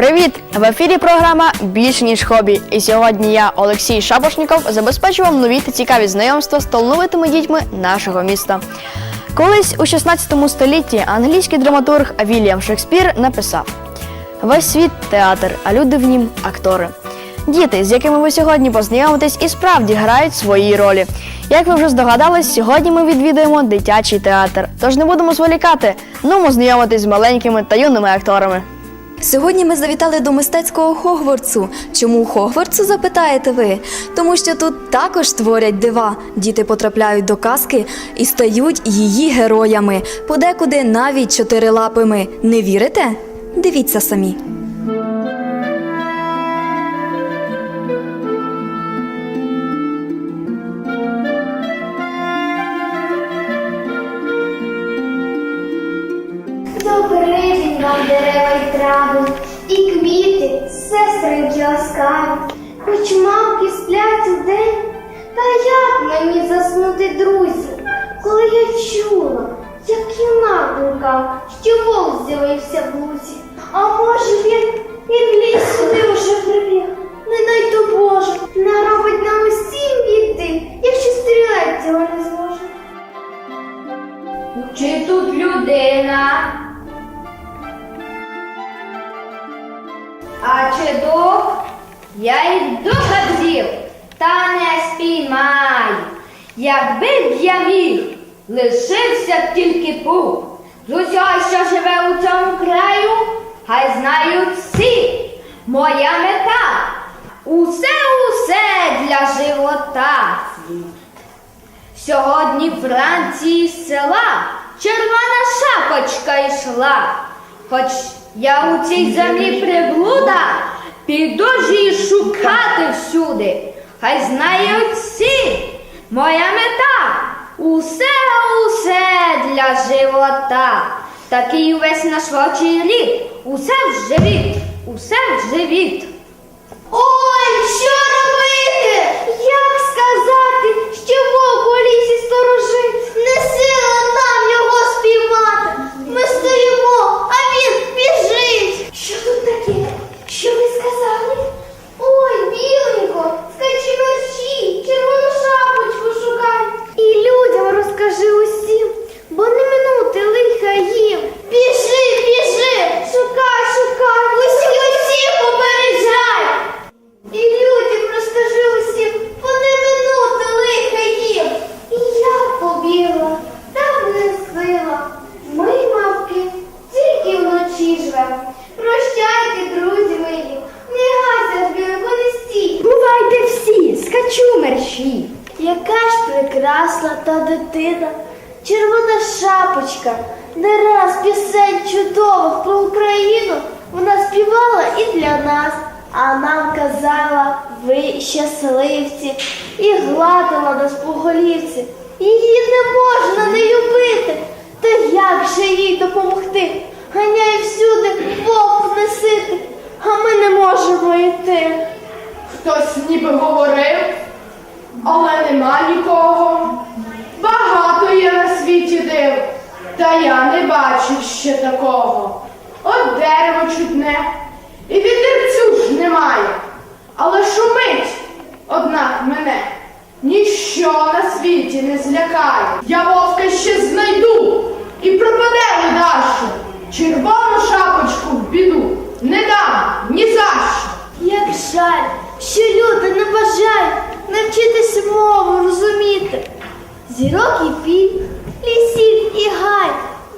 Привіт! В ефірі програма Більш ніж хобі. І сьогодні я, Олексій Шапошніков, забезпечу вам нові та цікаві знайомства з талановитими дітьми нашого міста. Колись у 16 столітті англійський драматург Вільям Шекспір написав: Весь світ театр, а люди в нім актори. Діти, з якими ви сьогодні познайомитесь, і справді грають свої ролі. Як ви вже здогадались, сьогодні ми відвідуємо дитячий театр. Тож не будемо зволікати, ну знайомитись з маленькими та юними акторами. Сьогодні ми завітали до мистецького Хогвартсу. Чому Хогвартсу, запитаєте ви? Тому що тут також творять дива. Діти потрапляють до казки і стають її героями, подекуди навіть чотирилапими. Не вірите? Дивіться самі. Вам дерева й трави, і квіти, сестри ласкаві. Хоч мавки сплять у день, та як мені заснути, друзі, коли я чула, як юнак гукав, що вовк з'явився в лузі. А може він і в ліс сюди уже прибіг. Якби я міг, лишився б тільки пух. З усього, що живе у цьому краю, хай знають всі. Моя мета усе усе для живота. Сьогодні вранці з села червона шапочка йшла. Хоч я у цій землі приблуда, піду ж її шукати всюди. Хай знають всі, моя мета усе, усе для живота. Такий увесь наш вовчий рід, усе в живіт, усе в живіт. Ой, що робити? Як сказати, що вовк у лісі сторожить? Не сила нам його спіймати. Ми стоїмо, а він біжить. Що тут таке? Що ви сказали? Ой, біленько, скачи мерщій, червону шапочку шукай. І людям розкажи усім, бо не минути лиха їм. Біжи, біжи, шукай, шукай, усі, усі попереджай. І людям розкажи усім, бо не минути лиха їм. І я побігла, там не сила. Ми, мавки, тільки вночі живем. Прощайте, друзі мої, не гайся ж білку не стій. Бувайте всі, скачу мерщій. Яка ж прекрасна та дитина, червона шапочка, не раз пісень чудових про Україну вона співала і для нас, а нам казала, ви щасливці, і гладила нас по голівці. Її не можна не любити, та як же їй допомогти? Ганяє всюди вовк несити, а ми не можемо йти. Хтось ніби говорив, але нема нікого. Багато є на світі див, та я не бачу ще такого. От дерево чудне, і вітерцю ж немає. Але шумить, однак мене, ніщо на світі не злякає. Я вовка ще знайду і пропаде ледащо. Червону шапочку в біду не дам ні за що. Як жаль, що люди не бажають навчитися мову розуміти. Зірок і пій, лісів і гай,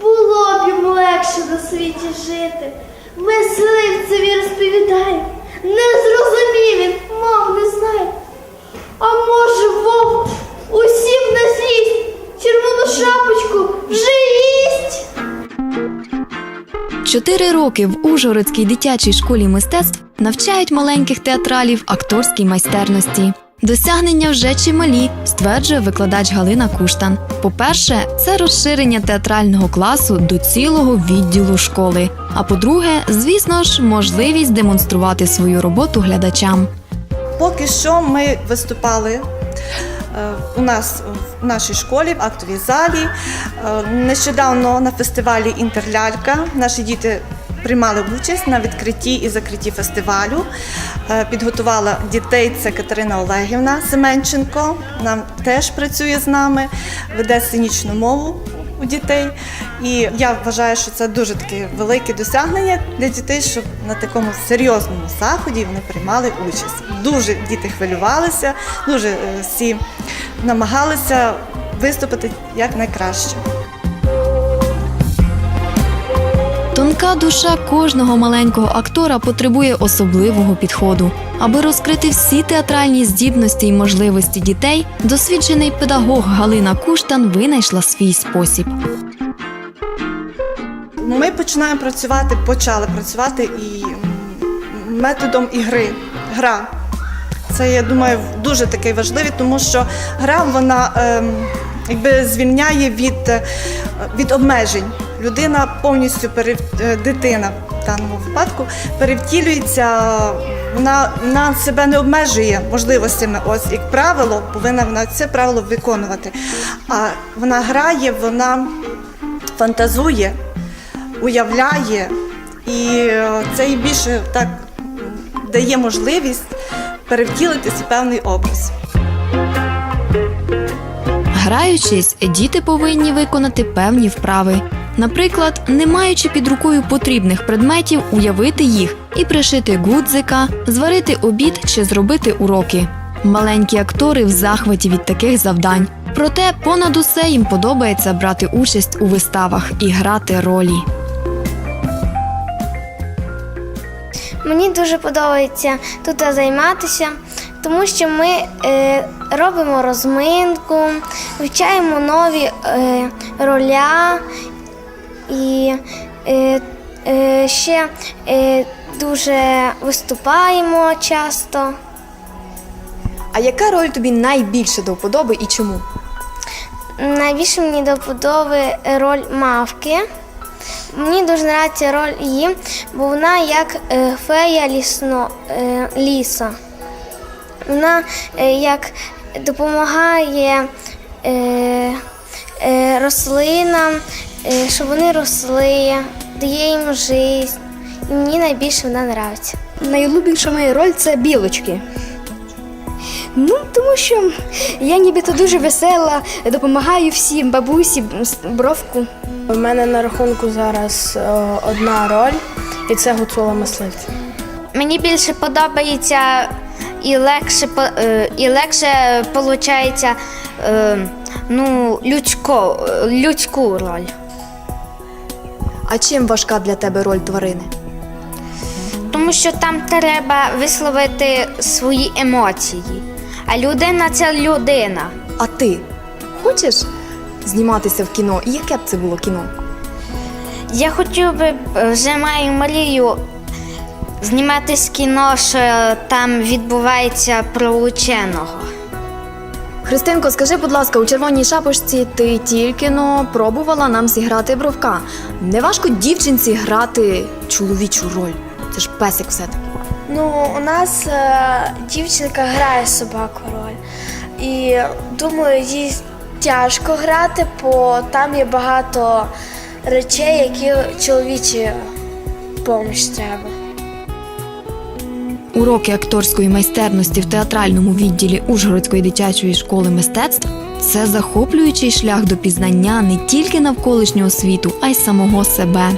було б їм легше на світі жити. Мисливцеві розповідає, не зрозумів він, мов не знає. А може вовк усім на злість червону шапочку вже їсть? Чотири роки в Ужгородській дитячій школі мистецтв навчають маленьких театралів акторській майстерності. Досягнення вже чималі, стверджує викладач Галина Куштан. По-перше, це розширення театрального класу до цілого відділу школи. А по-друге, звісно ж, можливість демонструвати свою роботу глядачам. Поки що ми виступали е, у нас в нашій школі, в актовій залі. Е, Нещодавно на фестивалі Інтерлялька наші діти приймали участь на відкритті і закритті фестивалю. Е, Підготувала дітей це Катерина Олегівна Семенченко. Вона теж працює з нами, веде сценічну мову у дітей. І я вважаю, що це дуже таке велике досягнення для дітей, щоб на такому серйозному заході вони приймали участь. Дуже діти хвилювалися, дуже е, всі намагалися виступити як найкраще. Тонка душа кожного маленького актора потребує особливого підходу. Аби розкрити всі театральні здібності і можливості дітей, досвідчений педагог Галина Куштан винайшла свій спосіб. Ми починаємо працювати, почали працювати і методом ігри. Гра. Це, я думаю, дуже такий важливий, тому що гра вона ем, якби звільняє від, е, від обмежень. Людина повністю перев... е, дитина в даному випадку перевтілюється, вона, вона себе не обмежує можливостями. Ось як правило, повинна вона це правило виконувати. А вона грає, вона фантазує, уявляє, і е, це їй більше так дає можливість перевтілитися в певний образ. Граючись, діти повинні виконати певні вправи. Наприклад, не маючи під рукою потрібних предметів, уявити їх і пришити гудзика, зварити обід чи зробити уроки. Маленькі актори в захваті від таких завдань. Проте понад усе їм подобається брати участь у виставах і грати ролі. Мені дуже подобається тут займатися, тому що ми е, робимо розминку, вивчаємо нові е, роля і е, е, ще е, дуже виступаємо часто. А яка роль тобі найбільше до вподоби і чому? Найбільше мені до вподоби роль мавки. Мені дуже подобається роль її, бо вона як е, фея лісно, е, ліса. Вона е, як допомагає рослинам, щоб вони росли, дає їм життя. І мені найбільше вона подобається. Найулюбленіша моя роль це білочки. Ну, тому що я нібито дуже весела, допомагаю всім бабусі, бровку. У мене на рахунку зараз е, одна роль, і це гуцула мисливця. Мені більше подобається і легше, по- е, і легше виходить ну, людсько, людську роль. А чим важка для тебе роль тварини? Тому що там треба висловити свої емоції. А людина це людина. А ти хочеш зніматися в кіно? І яке б це було кіно? Я хотів би е, вже маю мрію зніматись кіно, що там відбувається про ученого. Христинко, скажи, будь ласка, у червоній шапочці ти тільки но пробувала нам зіграти бровка. Не важко дівчинці грати чоловічу роль. Це ж песик все-таки. Ну, у нас е, дівчинка грає собаку роль. І думаю, їй тяжко грати, бо там є багато речей, які чоловічі поміч треба. Уроки акторської майстерності в театральному відділі Ужгородської дитячої школи мистецтв це захоплюючий шлях до пізнання не тільки навколишнього світу, а й самого себе.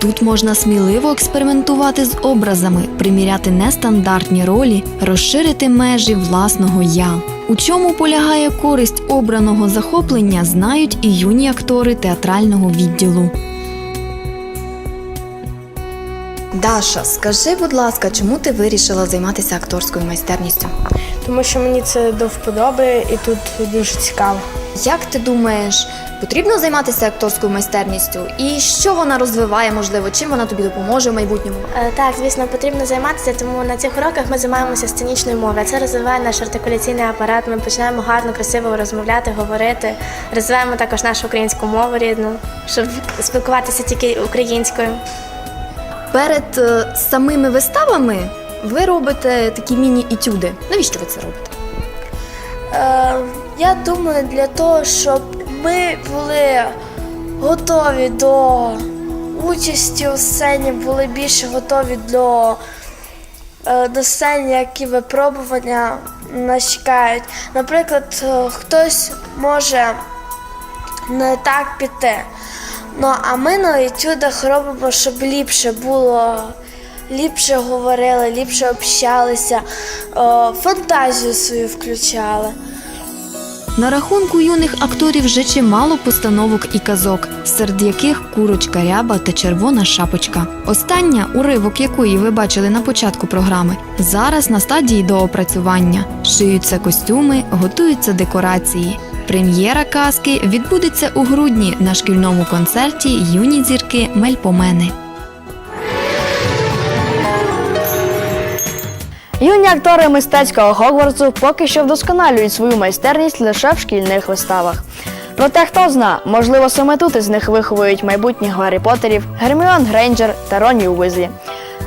Тут можна сміливо експериментувати з образами, приміряти нестандартні ролі, розширити межі власного я. У чому полягає користь обраного захоплення, знають і юні актори театрального відділу. Даша, скажи, будь ласка, чому ти вирішила займатися акторською майстерністю? Тому що мені це до вподоби і тут дуже цікаво. Як ти думаєш, потрібно займатися акторською майстерністю? І що вона розвиває, можливо, чим вона тобі допоможе в майбутньому? Е, Так, звісно, потрібно займатися, тому на цих уроках ми займаємося сценічною мовою. Це розвиває наш артикуляційний апарат. Ми починаємо гарно, красиво розмовляти, говорити. Розвиваємо також нашу українську мову рідну, щоб спілкуватися тільки українською. Перед е, самими виставами ви робите такі міні-етюди. Навіщо ви це робите? Е, я думаю, для того, щоб ми були готові до участі у сцені були більше готові до, е, до сцені, які випробування нас чекають. Наприклад, е, хтось може не так піти. Ну, а ми на етюдах робимо, щоб ліпше було, ліпше говорили, ліпше общалися, фантазію свою включали. На рахунку юних акторів вже чимало постановок і казок, серед яких курочка ряба та червона шапочка. Остання, уривок якої ви бачили на початку програми, зараз на стадії доопрацювання. Шиються костюми, готуються декорації. Прем'єра казки відбудеться у грудні на шкільному концерті Юні зірки Мельпомени. Юні актори мистецького Хогвартсу поки що вдосконалюють свою майстерність лише в шкільних виставах. Проте хто зна, можливо, саме тут із них виховують майбутніх Гаррі Поттерів, Герміон Грейнджер та Ронні Уизлі.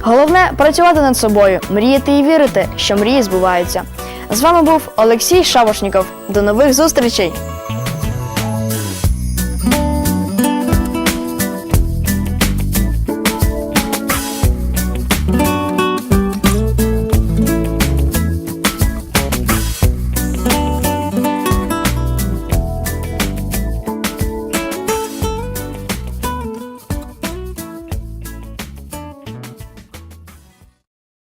Головне працювати над собою, мріяти і вірити, що мрії збуваються. З вами був Олексій Шавошніков. До нових зустрічей!